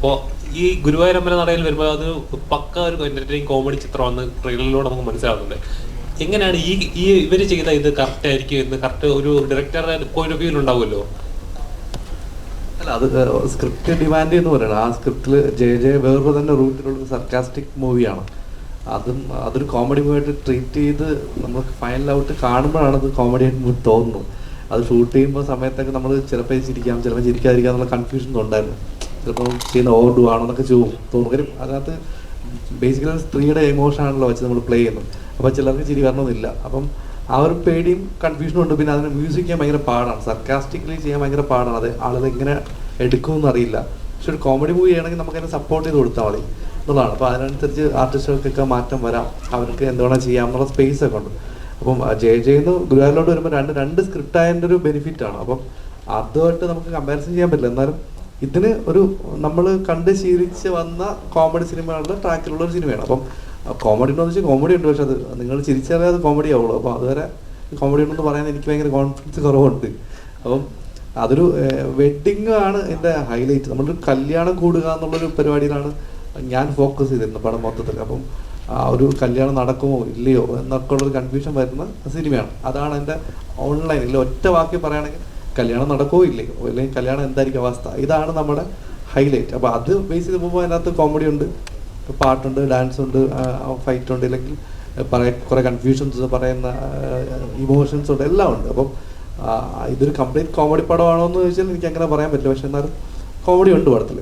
അപ്പോൾ ഈ ഗുരുവായൂർ അമ്പല നടയിൽ വരുമ്പോൾ അത് പക്ക ഒരു എന്റർടൈനിങ് കോമഡി ചിത്രമാണ് ട്രെയിലറിലൂടെ നമുക്ക് മനസ്സിലാവുന്നുണ്ട്. എങ്ങനെയാണ് ഈ ഈ ഇവർ ചെയ്ത ഇത് കറക്റ്റ് ആയിരിക്കും എന്ന് കറക്റ്റ് ഒരു ഡയറക്ടറുടെ പോയിന്റ് ഓഫ് വ്യൂ ഉണ്ടാവുമല്ലോ? അല്ല അത് സ്ക്രിപ്റ്റ് ഡിമാൻഡ് എന്ന് പറയുന്നത് ആ സ്ക്രിപ്റ്റിൽ ജെ ജെ വേറൊരു തന്നെ റൂട്ടിലുള്ള സർക്കാസ്റ്റിക് മൂവിയാണ് അതും അതൊരു കോമഡി മൂവായിട്ട് ട്രീറ്റ് ചെയ്ത് നമ്മൾ ഫൈനൽ ഔട്ട് കാണുമ്പോഴാണ് അത് കോമഡി ആയിട്ട് തോന്നുന്നത്. അത് ഷൂട്ട് ചെയ്യുമ്പോൾ സമയത്തൊക്കെ നമ്മൾ ചിലപ്പോൾ ചിരിക്കാം ചിലപ്പോൾ ചിരിക്കാതിരിക്കാം എന്നുള്ള കൺഫ്യൂഷൻ ഉണ്ടായിരുന്നു ചിലപ്പോൾ ചെയ്യുന്ന ഓവർഡു ആണോ എന്നൊക്കെ ചോദിക്കും തോന്നും കാര്യം അതിനകത്ത് ബേസിക്കലി സ്ത്രീയുടെ എമോഷൻ ആണല്ലോ വെച്ച് നമ്മൾ പ്ലേ ചെയ്യുന്നത്. അപ്പോൾ ചിലർക്ക് ചിരി വരണമെന്നില്ല. അപ്പം ആ ഒരു പേടിയും കൺഫ്യൂഷനും ഉണ്ട്. പിന്നെ അതിന് മ്യൂസിക് ചെയ്യാൻ ഭയങ്കര പാടാണ്. സർക്കാസ്റ്റിക്കലി ചെയ്യാൻ ഭയങ്കര പാടാണ്. അത് ആളുകൾ എങ്ങനെ എടുക്കുമെന്ന് അറിയില്ല. പക്ഷെ ഒരു കോമഡി മൂവി ചെയ്യണമെങ്കിൽ നമുക്ക് അതിനെ സപ്പോർട്ട് ചെയ്ത് കൊടുത്താൽ മതി എന്നുള്ളതാണ്. അപ്പോൾ അതിനനുസരിച്ച് ആർട്ടിസ്റ്റുകൾക്കൊക്കെ മാറ്റം വരാം. അവർക്ക് എന്തുവേണം ചെയ്യാം എന്നുള്ള സ്പേസ് ഒക്കെ ഉണ്ട്. അപ്പം ജയ ജയെന്ന് ഗുരുവായൂരിലോട്ട് വരുമ്പോൾ രണ്ട് രണ്ട് സ്ക്രിപ്റ്റ് ആയതിന്റെ ഒരു ബെനിഫിറ്റ് ആണ്. അപ്പം അതുമായിട്ട് നമുക്ക് കമ്പാരിസൺ ചെയ്യാൻ പറ്റില്ല. എന്നാലും ഇതിന് ഒരു നമ്മൾ കണ്ട് ശീലിച്ച് വന്ന കോമഡി സിനിമകളുടെ ട്രാക്കിലുള്ള ഒരു സിനിമയാണ് അപ്പം കോമഡി ഉണ്ടോ എന്ന് വെച്ചാൽ കോമഡി ഉണ്ട്. പക്ഷെ അത് നിങ്ങൾ ചിരിച്ചറിയാതെ കോമഡി ആവുള്ളൂ. അപ്പോൾ അതുവരെ കോമഡി ഉണ്ടെന്ന് പറയാൻ എനിക്ക് ഭയങ്കര കോൺഫിഡൻസ് കുറവുണ്ട്. അപ്പം അതൊരു വെഡിങ് ആണ് എന്റെ ഹൈലൈറ്റ് നമ്മളൊരു കല്യാണം കൂടുക എന്നുള്ളൊരു പരിപാടിയിലാണ് ഞാൻ ഫോക്കസ് ചെയ്തിരുന്നത് പടം മൊത്തത്തിൽ. അപ്പം ആ ഒരു കല്യാണം നടക്കുമോ ഇല്ലയോ എന്നൊക്കെ ഉള്ളൊരു കൺഫ്യൂഷൻ വരുന്ന സിനിമയാണ് അതാണ് എന്റെ ഓൺലൈനിൽ ഒറ്റ വാക്കി പറയുകയാണെങ്കിൽ കല്യാണം നടക്കുമോ ഇല്ലേ അല്ലെങ്കിൽ കല്യാണം എന്തായിരിക്കും അവസ്ഥ? ഇതാണ് നമ്മുടെ ഹൈലൈറ്റ് അപ്പോൾ അത് ബേസ് ചെയ്ത് പോകുമ്പോൾ അതിനകത്ത് കോമഡി ഉണ്ട് പാട്ടുണ്ട് ഡാൻസ് ഉണ്ട് ഫൈറ്റ് ഉണ്ട് ഇല്ലെങ്കിൽ പറയ കുറേ കൺഫ്യൂഷൻസ് പറയുന്ന ഇമോഷൻസ് ഉണ്ട് എല്ലാം ഉണ്ട്. അപ്പം ഇതൊരു കംപ്ലീറ്റ് കോമഡി പടമാണോ എന്ന് ചോദിച്ചാൽ എനിക്ക് അങ്ങനെ പറയാൻ പറ്റില്ല. പക്ഷെ എന്നാലും കോമഡി ഉണ്ട് പടത്തിൽ